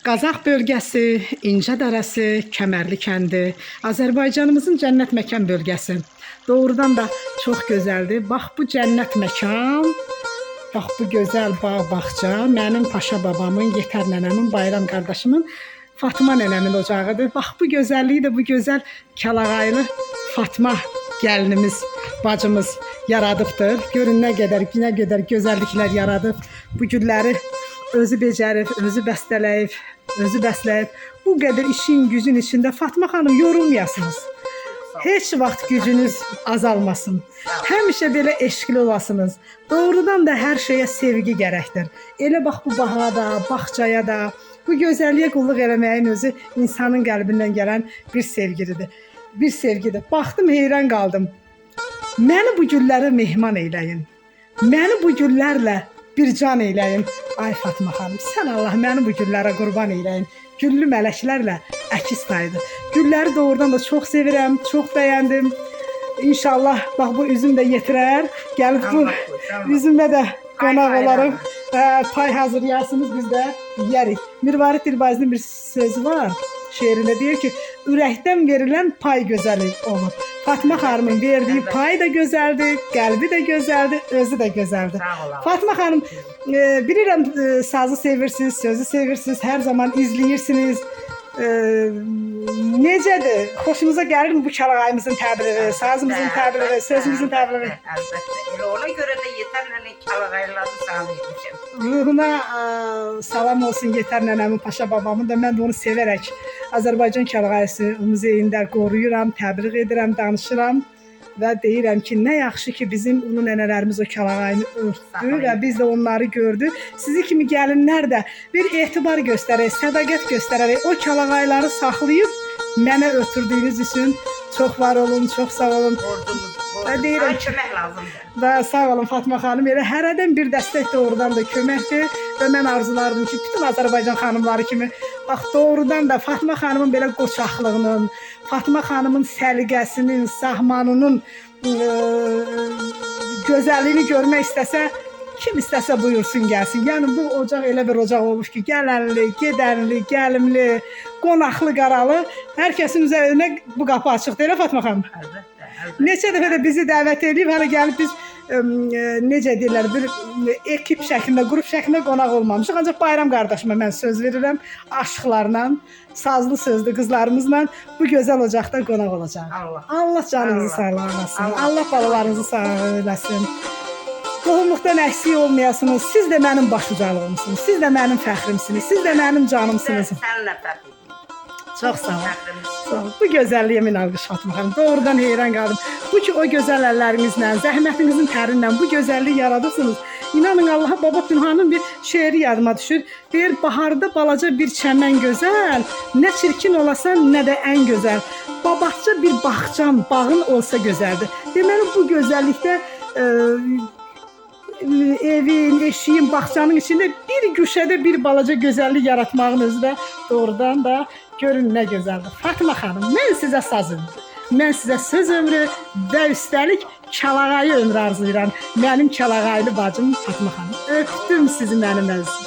Qazax bölgəsi, İncə dərəsi, Kəmərli kəndi, Azərbaycanımızın cənnət məkan bölgəsi. Doğrudan da çox gözəldir. Bax bu cənnət məkan, bax bu gözəl bağ bağça mənim paşa babamın, Yetər nənəmin, Bayram qardaşımın, Fatma nənəmin ocağıdır. Bax bu gözəlliyi də bu gözəl Kəlağaylı Fatma gəlinimiz, bacımız yaradıbdır. Görün nə qədər, nə qədər gözəlliklər yaradıb. Bu gülləri özü becərib, özü bəstələyib, özü bəsləyib. Bu qədər işin, gücün içində Fatma xanım yorulmayasınız. Heç vaxt gücünüz azalmasın. Həmişə belə eşqli olasınız. Doğrudan da hər şeyə sevgi gərəkdir. Elə bax bu bağa da, bağçaya da, bu gözəlliyə qulluq eləməyin özü insanın qəlbindən gələn bir sevgidir. Bir sevgidir. Baxdım, heyran qaldım. Məni bu güllərə mehman eyləyin. Məni bu güllərlə bir can eyləyin. Ay Fatma xanım, sən Allah məni bu güllərə qurban eyləyin. Güllü mələklərlə əkiz taydı. Gülləri doğrudan da çox sevirəm, çox bəyəndim. İnşallah bax bu üzüm də yetirər. Gəlib bu üzümlə də qonaq olarıq. Hə, pay hazırlayasınız biz də yeyərik. Mirvarid Dilbazinin bir sözü var. Şeirində deyir ki, ürəkdən verilən pay gözəli olur. Fatma xanımın verdiyi pay da gözəldir, qəlbi də gözəldir, özü. Sağ ol. Fatma xanım, e, bilirəm e, sazı sevirsiniz, sözü sevirsiniz, hər zaman izləyirsiniz. E, necədir? Xoşunuza gəlirmi bu çalağayımızın təbiri, sazımızın təbiri, sözümüzün təbiri? Əlbəttə. Elə ona görə də yetərlə çalağayları sağlaymışam. Ruhuna ə, salam olsun Yetər nənəmin, Paşa babamın da mən də onu sevərək Azərbaycan Kərğayısı muzeyində qoruyuram, təbliğ edirəm, danışıram və deyirəm ki, nə yaxşı ki, bizim ulu nənələrimiz o Kərğayını örtdü və biz də onları gördük. Sizi kimi gəlinlər də bir etibar göstərək, sədaqət göstərərək o Kərğayları saxlayıb mənə ötürdüyünüz üçün çox var olun, çox sağ olun. Ordumuz. Hə, deyirəm ki- kömək lazımdır. Və sağ olun Fatma xanım. Elə hərədən bir dəstək doğrudan da köməkdir və mən arzulardım ki, bütün Azərbaycan xanımları kimi bax doğrudan da Fatma xanımın belə qoçaqlığının, Fatma xanımın səliqəsinin, sahmanının ə, gözəlliyini görmək istəsə kim istəsə buyursun gəlsin. Yəni bu ocaq elə bir ocaq olmuş ki, gələnli, gedənli, gəlimli, qonaqlı, qaralı, hər kəsin üzərinə bu qapı açıqdır. Elə Fatma xanım. Əlbəttə. əlbəttə. Neçə dəfə də bizi dəvət edib, hələ gəlib biz necə deyirlər, bir ə, ekip şəklində, qrup şəklində qonaq olmamışıq. Ancaq Bayram qardaşıma mən söz verirəm, aşıqlarla, sazlı sözlü qızlarımızla bu gözəl ocaqda qonaq olacağıq. Allah. Allah canınızı sağlasın. Allah. Allah balalarınızı sağ eləsin. Qohumluqdan əksik olmayasınız. Siz də mənim başucalığımsınız. Siz də mənim fəxrimsiniz. Siz də mənim canımsınız. Sənlə fəxr edirəm. Çox sağ. Fəxrimiz. Sağ ol. Bu gözəlliyə min alqış Fatma xanım. Doğrudan heyran qaldım. Bu ki o gözəl əllərinizlə, zəhmətinizin tərindən bu gözəlliyi yaradırsınız. İnanın Allaha Baba Pünhanın bir şeiri yadıma düşür. Deyir baharda balaca bir çəmən gözəl, nə çirkin olasan, nə də ən gözəl. Babatça bir bağçan, bağın olsa gözəldir. Deməli bu gözəllikdə e, evin, eşiyin, bağçanın içində bir güşədə bir balaca gözəllik yaratmağın özü də doğrudan da görün nə gözəldir. Fatma xanım, mən sizə saz ömrü, mən sizə söz ömrü və üstəlik Kəlağayı ömrü arzulayıram. Mənim Kəlağaylı bacım Fatma xanım. Öpdüm sizi mənim əzizim.